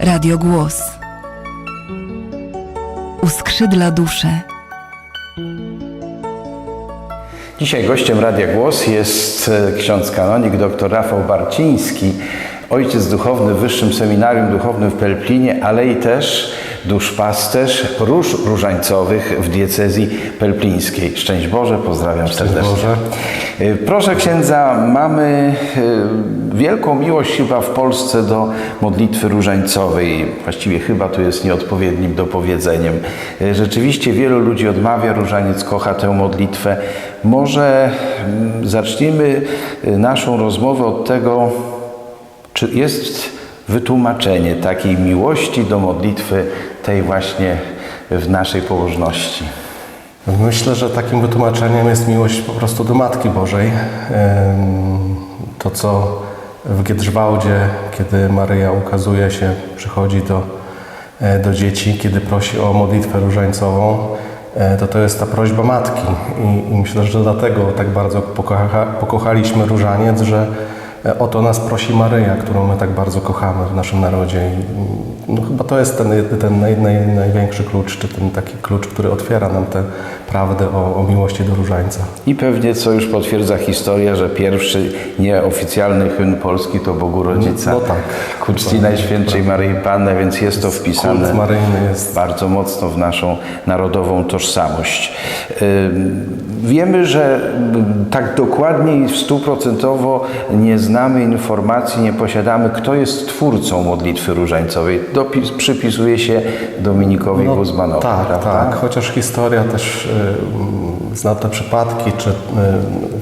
Radio Głos. Uskrzydla duszę. Dzisiaj gościem Radia Głos jest e, ksiądz kanonik dr Rafał Barciński, ojciec duchowny w Wyższym Seminarium Duchownym w Pelplinie, ale i też duszpasterz róż różańcowych w diecezji pelplińskiej. Szczęść Boże, pozdrawiam serdecznie. Boże. E, Proszę księdza, mamy e, wielką miłość chyba w Polsce do modlitwy różańcowej. Właściwie chyba to jest nieodpowiednim dopowiedzeniem. E, Rzeczywiście wielu ludzi odmawia różaniec, kocha tę modlitwę. Może mm, zaczniemy e, naszą rozmowę od tego, czy jest wytłumaczenie takiej miłości do modlitwy tej właśnie w naszej pobożności. Myślę, że takim wytłumaczeniem jest miłość po prostu do Matki Bożej. To, co w Giedrzwałdzie, kiedy Maryja ukazuje się, przychodzi do, e, do dzieci, kiedy prosi o modlitwę różańcową, e, to to jest ta prośba Matki. I, i myślę, że dlatego tak bardzo pokocha, pokochaliśmy różaniec, że e, o to nas prosi Maryja, którą my tak bardzo kochamy w naszym narodzie. I, no, chyba to jest ten, ten naj, naj, największy klucz, czy ten taki klucz, który otwiera nam tę prawdę o, o miłości do różańca. I pewnie, co już potwierdza historia, że pierwszy nieoficjalny hymn polski to Bogu Rodzica. No tak. Ku czci Najświętszej Maryi Panny, więc jest to wpisane Kult maryjny jest bardzo mocno w naszą narodową tożsamość. Wiemy, że tak dokładnie i stuprocentowo nie znamy informacji, nie posiadamy, kto jest twórcą modlitwy różańcowej. Dopis, przypisuje się Dominikowi Guzmanowi, Tak, prawda? tak. Chociaż historia też y, mm, zna te przypadki, czy y,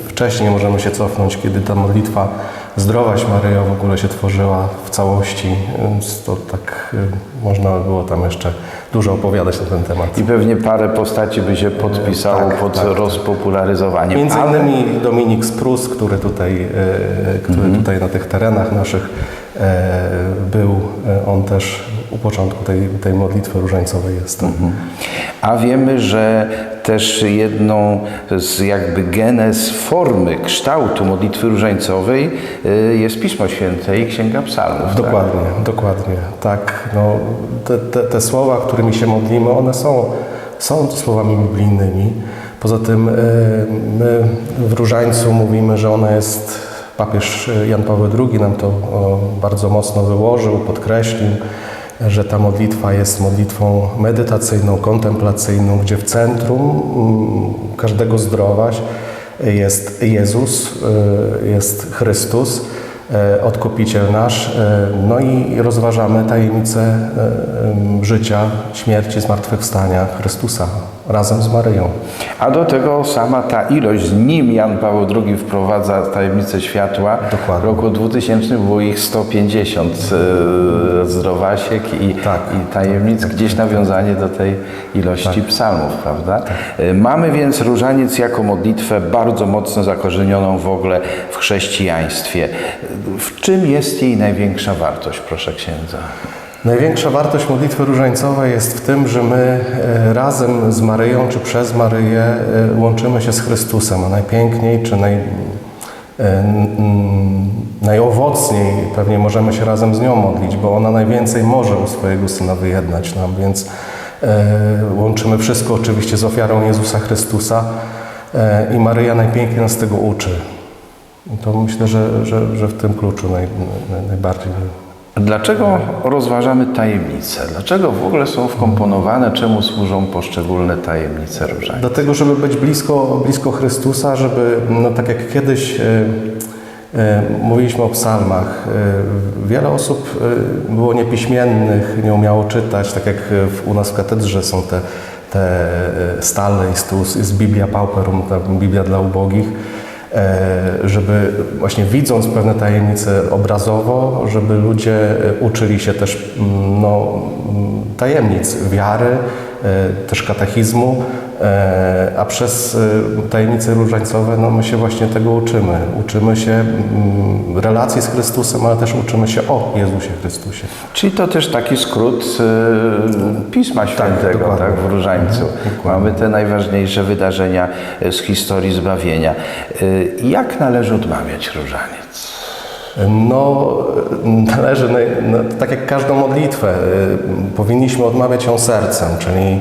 wcześniej możemy się cofnąć, kiedy ta modlitwa Zdrowaś Maryjo w ogóle się tworzyła w całości. Więc to tak y, można by było tam jeszcze dużo opowiadać na ten temat. I pewnie parę postaci by się podpisało Tak, pod tak, rozpopularyzowaniem. Między innymi Dominik Sprus, który tutaj, e, który Mhm. tutaj na tych terenach naszych był, e, on też u początku tej, tej modlitwy różańcowej jest. Mhm. A wiemy, że też jedną z jakby genez formy, kształtu modlitwy różańcowej y, jest Pismo Święte i Księga Psalmów. tak? Dokładnie, dokładnie. Tak, no, te, te, te słowa, którymi się modlimy, one są, są słowami biblijnymi. Poza tym e, my w Różańcu mówimy, że ona jest, papież Jan Paweł II nam to bardzo mocno wyłożył, podkreślił, że ta modlitwa jest modlitwą medytacyjną, kontemplacyjną, gdzie w centrum mm, każdego zdrowaś jest Jezus, y, jest Chrystus, e, Odkupiciel nasz, e, no i rozważamy tajemnicę em, życia, śmierci, zmartwychwstania Chrystusa razem z Maryją. A do tego sama ta ilość, nim Jan Paweł II wprowadza tajemnicę światła, Dokładnie. w roku 2000 było ich 150 e, zdrowasiek i, Tak. i tajemnic, gdzieś nawiązanie do tej ilości psalmów, prawda? E, Mamy więc różaniec jako modlitwę bardzo mocno zakorzenioną w ogóle w chrześcijaństwie. W czym jest jej największa wartość, proszę księdza? Największa wartość modlitwy różańcowej jest w tym, że my e, razem z Maryją czy przez Maryję e, łączymy się z Chrystusem, a najpiękniej czy naj, e, najowocniej pewnie możemy się razem z nią modlić, bo ona najwięcej może u swojego Syna wyjednać nam, więc łączymy wszystko oczywiście z ofiarą Jezusa Chrystusa i Maryja najpiękniej nas tego uczy. I to myślę, że, że, że w tym kluczu naj, najbardziej Dlaczego rozważamy tajemnice? Dlaczego w ogóle są wkomponowane? Czemu służą poszczególne tajemnice różańca? Dlatego, żeby być blisko, blisko Chrystusa, żeby, no tak jak kiedyś e, e, mówiliśmy o psalmach, e, wiele osób było niepiśmiennych, nie umiało czytać, tak jak w, u nas w katedrze są te, te stale, jest, jest Biblia Pauperum, ta Biblia dla ubogich, żeby właśnie widząc pewne tajemnice obrazowo, żeby ludzie e, uczyli się też mm, no, mm, tajemnic wiary, e, też katechizmu, e, a przez e, tajemnice różańcowe no, my się właśnie tego uczymy. Uczymy się mm, relacji z Chrystusem, ale też uczymy się o Jezusie Chrystusie. Czyli to też taki skrót e, Pisma Świętego tak, dokładnie. w Różańcu. Mamy te najważniejsze wydarzenia e, z historii zbawienia. E, Jak należy odmawiać różaniec? No, należy, no, tak jak każdą modlitwę, powinniśmy odmawiać ją sercem, czyli e,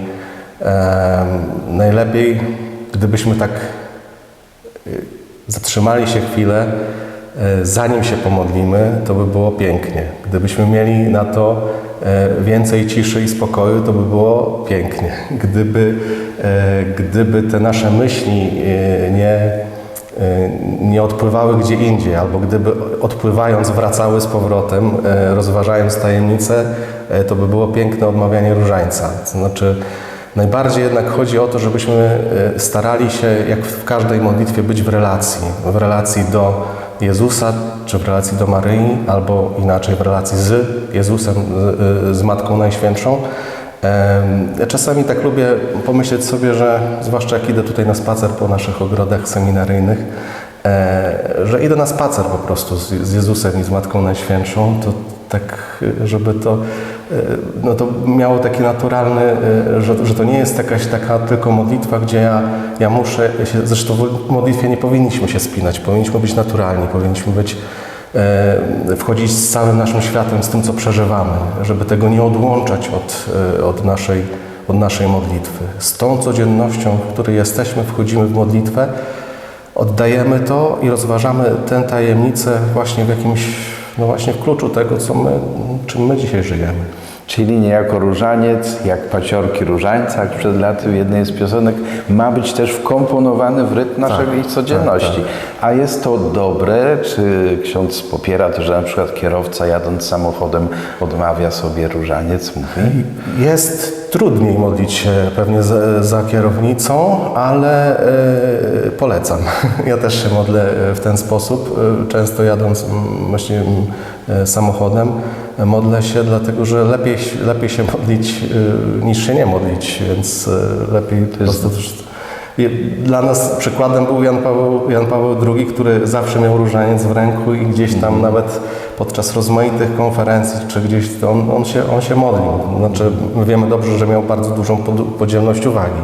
najlepiej, gdybyśmy tak y, zatrzymali się chwilę, e, zanim się pomodlimy, to by było pięknie. Gdybyśmy mieli na to e, więcej ciszy i spokoju, to by było pięknie. Gdyby, e, gdyby te nasze myśli e, nie, e, nie odpływały gdzie indziej, albo gdyby odpływając wracały z powrotem, e, rozważając tajemnice, e, to by było piękne odmawianie różańca. To znaczy, Najbardziej jednak chodzi o to, żebyśmy e, starali się, jak w każdej modlitwie, być w relacji. W relacji do Jezusa, czy w relacji do Maryi, albo inaczej w relacji z Jezusem, z, z Matką Najświętszą. Czasami tak lubię pomyśleć sobie, że zwłaszcza jak idę tutaj na spacer po naszych ogrodach seminaryjnych, e, że idę na spacer po prostu z, Jezusem i z Matką Najświętszą, to tak, e, żeby to, e, no to miało taki naturalny, e, że, że to nie jest jakaś taka tylko modlitwa, gdzie ja, ja muszę się, zresztą w modlitwie nie powinniśmy się spinać, powinniśmy być naturalni, powinniśmy być e, wchodzić z całym naszym światem, z tym, co przeżywamy, żeby tego nie odłączać od, e, od, naszej, od naszej modlitwy. Z tą codziennością, w której jesteśmy, wchodzimy w modlitwę, oddajemy to i rozważamy tę tajemnicę właśnie w jakimś, no właśnie w kluczu tego, co my, czym my dzisiaj żyjemy. Czyli niejako różaniec, jak paciorki różańca, jak przed laty w jednej z piosenek, ma być też wkomponowany w rytm naszej Tak, codzienności. A jest to dobre? Czy ksiądz popiera to, że na przykład kierowca jadąc samochodem odmawia sobie różaniec? Mówi. Jest trudniej modlić się pewnie za, za kierownicą, ale e, polecam. Ja też się modlę w ten sposób, e, często jadąc właśnie e, samochodem. e, Modlę się dlatego, że lepiej, lepiej się modlić e, niż się nie modlić, więc e, lepiej po prostu Dla nas przykładem był Jan Paweł, Jan Paweł II, który zawsze miał różaniec w ręku i gdzieś tam nawet podczas rozmaitych konferencji, czy gdzieś to on, on, się, on się modlił. Znaczy, my wiemy dobrze, że miał bardzo dużą pod- podzielność uwagi.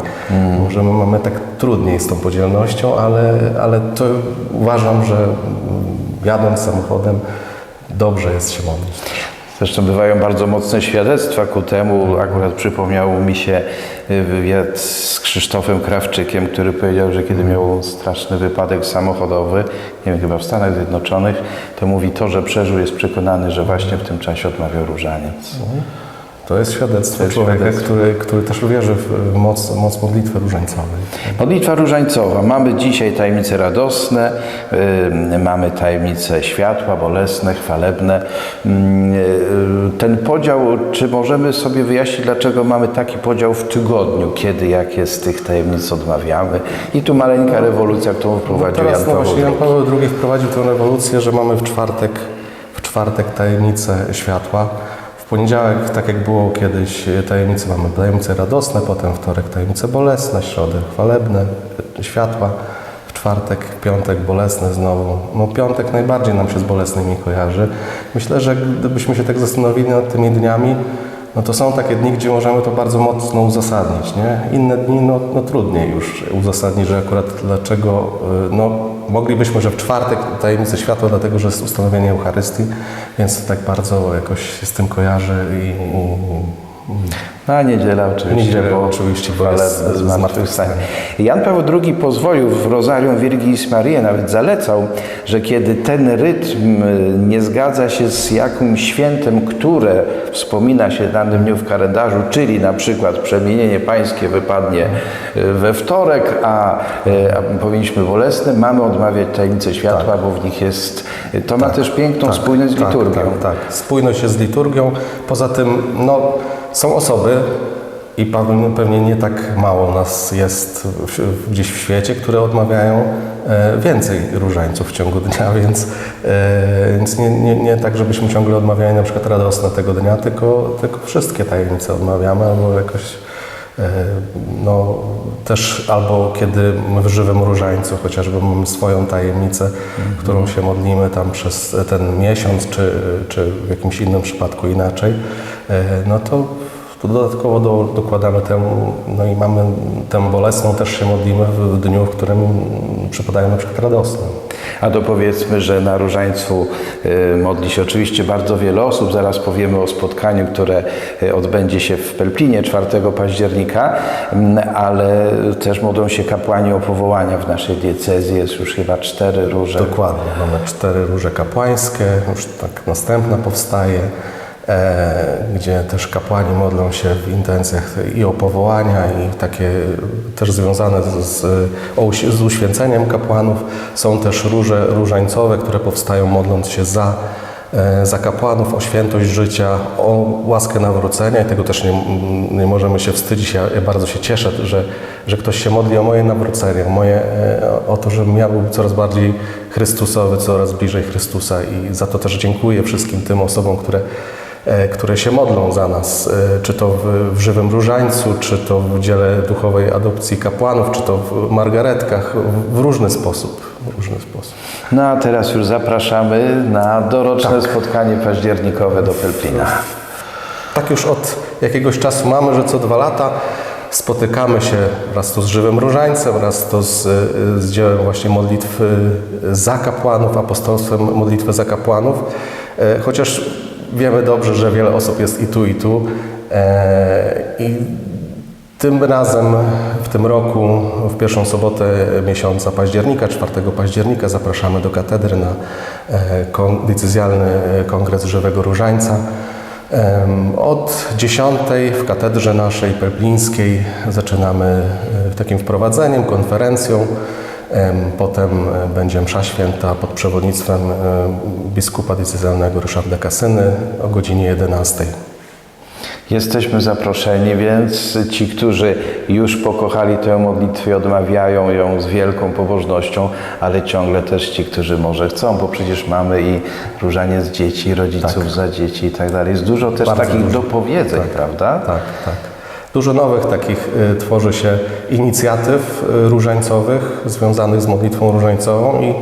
Może my mamy tak trudniej z tą podzielnością, ale, ale to uważam, że mm, jadąc samochodem dobrze jest się modlić. Zresztą bywają bardzo mocne świadectwa ku temu. Akurat przypomniał mi się y, wywiad z Krzysztofem Krawczykiem, który powiedział, że kiedy miał straszny wypadek samochodowy, nie wiem, chyba w Stanach Zjednoczonych, to mówi to, że przeżył, jest przekonany, że właśnie w tym czasie odmawiał różaniec. To jest świadectwo jest człowieka, świadectwo. Który, który też wierzy w moc, moc modlitwy różańcowej. Modlitwa różańcowa. Mamy dzisiaj tajemnice radosne, y, mamy tajemnice światła, bolesne, chwalebne. Mm, y, ten podział, czy możemy sobie wyjaśnić, dlaczego mamy taki podział w tygodniu, kiedy, jakie z tych tajemnic odmawiamy? I tu maleńka rewolucja, którą wprowadził Teraz Jan no Paweł właśnie Jan. Paweł II wprowadził tę rewolucję, że mamy w czwartek, w czwartek tajemnicę światła. Poniedziałek, tak jak było kiedyś, tajemnice mamy tajemnice radosne, potem wtorek tajemnice bolesne, środę chwalebne, światła. W czwartek, piątek bolesne znowu. No piątek najbardziej nam się z bolesnymi kojarzy. Myślę, że gdybyśmy się tak zastanowili nad tymi dniami, no to są takie dni, gdzie możemy to bardzo mocno uzasadnić, nie? Inne dni, no, no trudniej już uzasadnić, że akurat dlaczego, y, no moglibyśmy, że w czwartek tajemnice światła, dlatego, że jest ustanowienie Eucharystii, więc to tak bardzo jakoś się z tym kojarzy i, i No, niedziela oczywiście, Niedziela bo oczywiście, bo jest zmartwychwstanie. Jan Paweł II pozwolił w Rozarium Virgilis Mariae, nawet zalecał, że kiedy ten rytm y, nie zgadza się z jakimś świętem, które wspomina się w danym dniu w kalendarzu, czyli na przykład przemienienie pańskie wypadnie y, we wtorek, a, y, a powinniśmy bolesne, mamy odmawiać tajemnice światła, bo w nich jest, to ma też piękną spójność z tak, liturgią. Tak, tak, spójność jest z liturgią. Poza tym, no, są osoby, i pewnie, nie tak mało nas jest gdzieś w świecie, które odmawiają e, więcej różańców w ciągu dnia, więc, e, więc nie, nie, nie tak, żebyśmy ciągle odmawiali na przykład radosne tego dnia, tylko, tylko wszystkie tajemnice odmawiamy albo jakoś no, też albo kiedy w żywym różańcu chociażby mamy swoją tajemnicę, którą się modlimy tam przez ten miesiąc, czy, czy w jakimś innym przypadku inaczej, e, no to to dodatkowo do, dokładamy temu, no i mamy tę bolesną, też się modlimy w dniu, w którym przypadają na przykład radosne. A to powiedzmy, że na Różańcu y, modli się oczywiście bardzo wiele osób. Zaraz powiemy o spotkaniu, które y, odbędzie się w Pelplinie 4 października, mm, ale też modlą się kapłani o powołania w naszej diecezji. Jest już chyba cztery róże. Dokładnie, mamy cztery róże kapłańskie, już tak następna powstaje, gdzie też kapłani modlą się w intencjach i o powołania, i takie też związane z, z, uświęceniem kapłanów. Są też róże różańcowe, które powstają modląc się za, e, za kapłanów, o świętość życia, o łaskę nawrócenia i tego też nie, nie możemy się wstydzić. Ja, ja bardzo się cieszę, że, że ktoś się modli o moje nawrócenie, o, moje, e, o to, żebym ja był coraz bardziej Chrystusowy, coraz bliżej Chrystusa i za to też dziękuję wszystkim tym osobom, które, e, które się modlą za nas, e, czy to w, w żywym różańcu, czy to w dziele duchowej adopcji kapłanów, czy to w margaretkach, w, w różny sposób. W różny sposób. No a teraz już zapraszamy na doroczne spotkanie październikowe do Pelplina. Tak już od jakiegoś czasu mamy, że co dwa lata spotykamy się raz to z żywym różańcem, raz to z, z dziełem właśnie modlitw za kapłanów, apostolstwem modlitwy za kapłanów. E, Chociaż wiemy dobrze, że wiele osób jest i tu, i tu. E, I tym razem w tym roku, w pierwszą sobotę miesiąca października, 4 października, zapraszamy do katedry na e, kon- decyzjalny e, kongres Żywego Różańca. Od 10 w katedrze naszej pelplińskiej zaczynamy takim wprowadzeniem, konferencją. Em, Potem e, będzie msza święta pod przewodnictwem e, biskupa decyzjalnego Ryszarda Kasyny o godzinie 11. Jesteśmy zaproszeni, więc ci, którzy już pokochali tę modlitwę i odmawiają ją z wielką pobożnością, ale ciągle też ci, którzy może chcą, bo przecież mamy i różaniec dzieci, rodziców za dzieci i tak dalej. Jest dużo też Bardzo takich dużo. dopowiedzeń, prawda? Tak, tak. Dużo nowych takich y, tworzy się inicjatyw y, różańcowych związanych z modlitwą różańcową i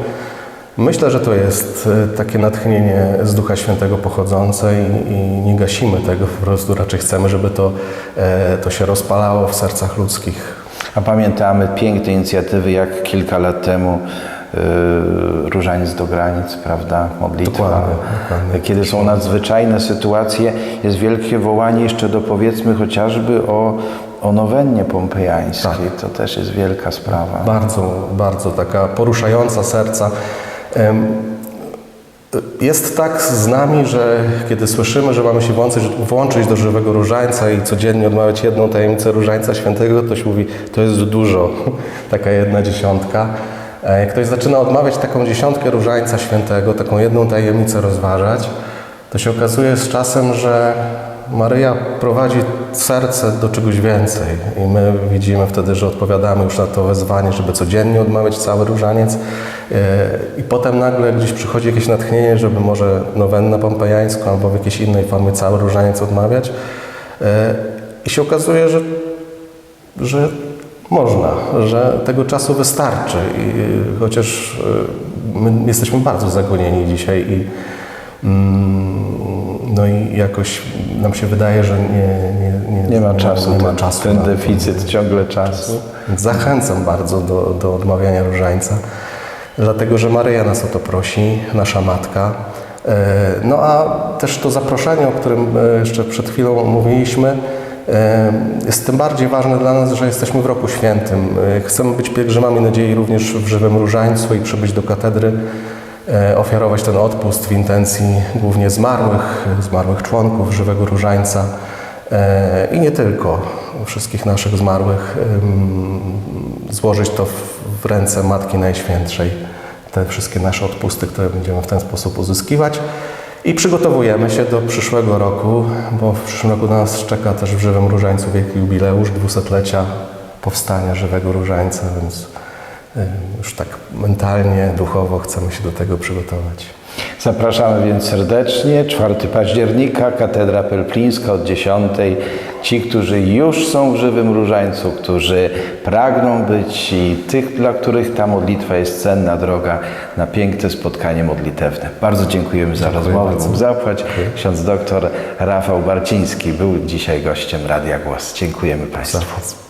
myślę, że to jest y, takie natchnienie z Ducha Świętego pochodzące i, i nie gasimy tego, po prostu raczej chcemy, żeby to, e, to się rozpalało w sercach ludzkich. A pamiętamy piękne inicjatywy, jak kilka lat temu Różaniec do granic, prawda? Modlitwa. Dokładnie, dokładnie. Kiedy są nadzwyczajne sytuacje, jest wielkie wołanie jeszcze do powiedzmy chociażby o, o nowennie pompejańskiej. To też jest wielka sprawa. Bardzo, bardzo taka poruszająca serca. Jest tak z nami, że kiedy słyszymy, że mamy się włączyć, włączyć do żywego różańca i codziennie odmawiać jedną tajemnicę różańca świętego, to się mówi, to jest dużo, taka jedna dziesiątka. E, Jak ktoś zaczyna odmawiać taką dziesiątkę różańca świętego, taką jedną tajemnicę rozważać, to się okazuje z czasem, że Maryja prowadzi serce do czegoś więcej. I my widzimy wtedy, że odpowiadamy już na to wezwanie, żeby codziennie odmawiać cały różaniec. E, i potem nagle gdzieś przychodzi jakieś natchnienie, żeby może nowennę pompejańską albo w jakiejś innej formie cały różaniec odmawiać. E, i się okazuje, że, że można, że tego czasu wystarczy i e, chociaż e, my jesteśmy bardzo zagonieni dzisiaj i mm, no i jakoś nam się wydaje, że nie, nie, nie, Nie ma czasu, nie ma ten, czasu ten to. deficyt ciągle czasu. Zachęcam bardzo do, do odmawiania różańca, dlatego że Maryja nas o to prosi, nasza matka. E, No a też to zaproszenie, o którym e, jeszcze przed chwilą mówiliśmy, jest tym bardziej ważne dla nas, że jesteśmy w roku świętym. E, Chcemy być pielgrzymami nadziei również w żywym różańcu i przybyć do katedry, e, ofiarować ten odpust w intencji głównie zmarłych, zmarłych członków żywego różańca. E, i nie tylko wszystkich naszych zmarłych, złożyć to w ręce Matki Najświętszej, te wszystkie nasze odpusty, które będziemy w ten sposób uzyskiwać. I przygotowujemy się do przyszłego roku, bo w przyszłym roku nas czeka też w Żywym Różańcu wielki jubileusz, dwusetlecia powstania Żywego Różańca, więc em, już tak mentalnie, duchowo chcemy się do tego przygotować. Zapraszamy więc serdecznie. 4 października, Katedra Pelplińska od 10. Ci, którzy już są w żywym różańcu, którzy pragną być i tych, dla których ta modlitwa jest cenna droga na piękne spotkanie modlitewne. Bardzo dziękujemy za rozmowę. bardzo. Bóg zapłać. Ksiądz doktor Rafał Barciński był dzisiaj gościem Radia Głos. Dziękujemy Państwu.